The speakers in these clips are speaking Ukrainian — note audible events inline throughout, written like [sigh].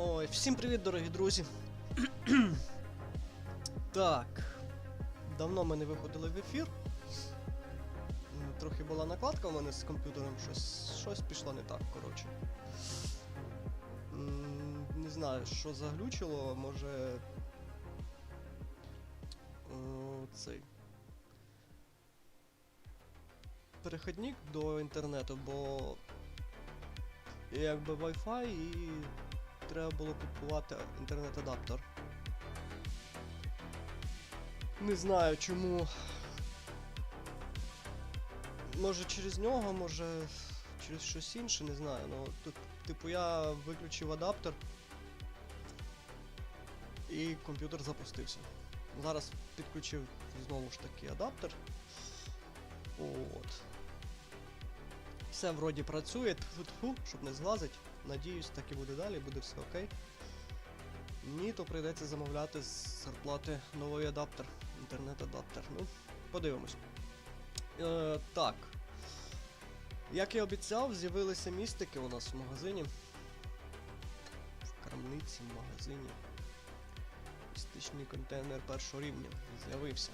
Ой, всім привіт, дорогі друзі. [clears throat] так. Давно ми не виходили в ефір. Трохи була накладка у мене з комп'ютером, щось, щось пішло не так, коротше. Не знаю, що заглючило, може. Цей. Переходник до інтернету, бо якби Wi-Fi і треба було купувати інтернет-адаптер. Не знаю чому. Може через нього, може через щось інше, не знаю. Ну тут, типу, я виключив адаптер і комп'ютер запустився. Зараз підключив знову ж таки адаптер. От. Все вроді працює, тьфу-тьфу, щоб не злазить. Надіюсь, так і буде далі, буде все окей. Ні, то прийдеться замовляти з зарплати новий адаптер, інтернет-адаптер. Ну, подивимось. Е, так. Як і обіцяв, з'явилися містики у нас в магазині. В крамниці, в магазині. Містичний контейнер першого рівня. З'явився.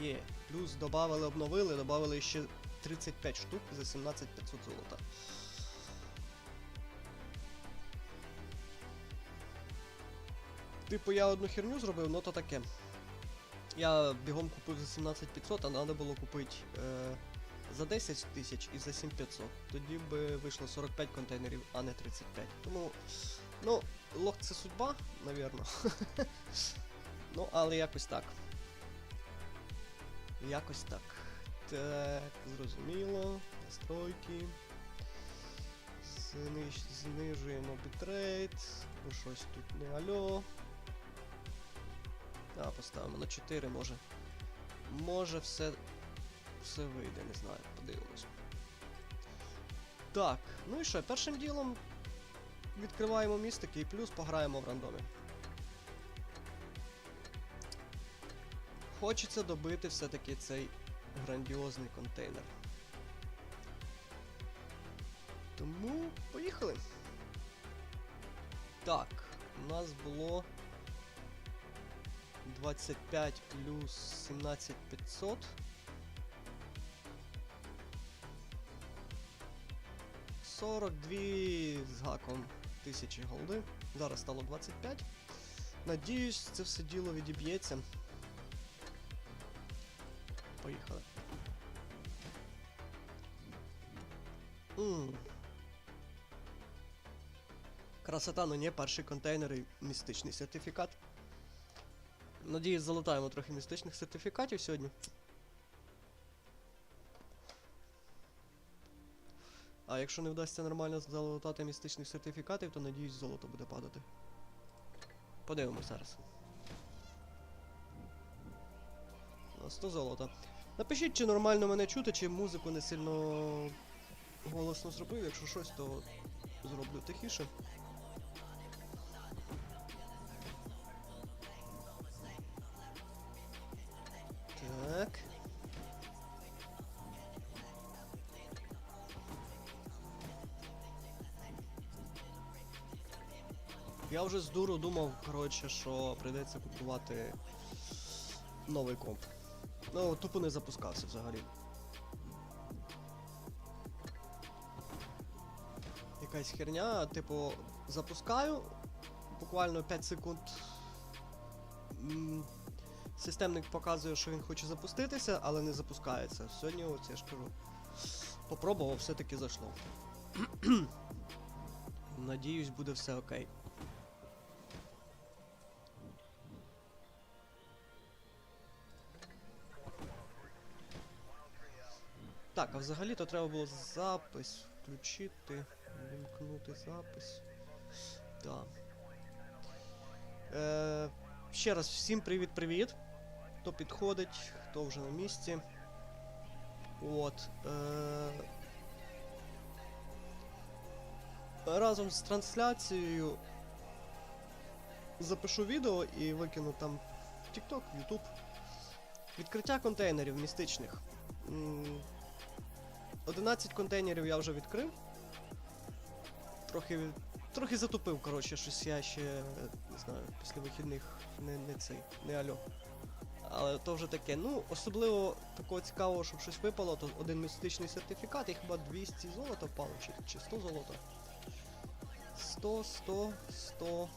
Є. Плюс додавали, обновили, додавали ще 35 штук за 17500 золота. Типу я одну херню зробив, ну то таке. Я бігом купив за 17500, а треба було купити е, за 10 тисяч і за 7500. Тоді би вийшло 45 контейнерів, а не 35. Тому, ну, лох це судьба, навірно. [laughs] ну, але якось так. Якось так. Так, зрозуміло. Настройки. Зниж... Знижуємо бітрейт. Бо щось тут не альо. А, поставимо на 4, може. Може все. Все вийде, не знаю, подивимось. Так, ну і що, першим ділом відкриваємо містики і плюс пограємо в рандомі. Хочеться добити все-таки цей грандіозний контейнер. Тому поїхали. Так, у нас було 25 плюс 17500. Сорок дві з гаком тисячі голди. Зараз стало 25. Надіюсь, це все діло відіб'ється. Поїхали. Красота, ну не перший контейнер і містичний сертифікат. Надіюсь, залутаємо трохи містичних сертифікатів сьогодні. А якщо не вдасться нормально залутати містичних сертифікатів, то надіюсь, золото буде падати. Подивимось зараз. 100 золота. Напишіть, чи нормально мене чути, чи музику не сильно голосно зробив. Якщо щось, то зроблю тихіше. Так. Я вже з дуру думав, коротше, що прийдеться купувати новий комп. Ну, тупо не запускався взагалі. Якась херня, типу, запускаю, буквально 5 секунд. Системник показує, що він хоче запуститися, але не запускається. Сьогодні ось я ж кажу. Попробував, все-таки зайшло. [clears throat] Надіюсь, буде все окей. Так, а взагалі то треба було запис включити, вимкнути запис. Так. Е, ще раз всім привіт-привіт. Хто підходить, хто вже на місці. От. Е, разом з трансляцією запишу відео і викину там в TikTok, в YouTube. Відкриття контейнерів містичних. М, 11 контейнерів я вже відкрив. Трохи, трохи затупив, коротше, щось я ще не знаю, після вихідних не, не цей, не альо. Але то вже таке. Ну, особливо такого цікавого, щоб щось випало, то один містичний сертифікат, і хіба 200 золота впало, чи, чи 100 золота. 100, 100, 100,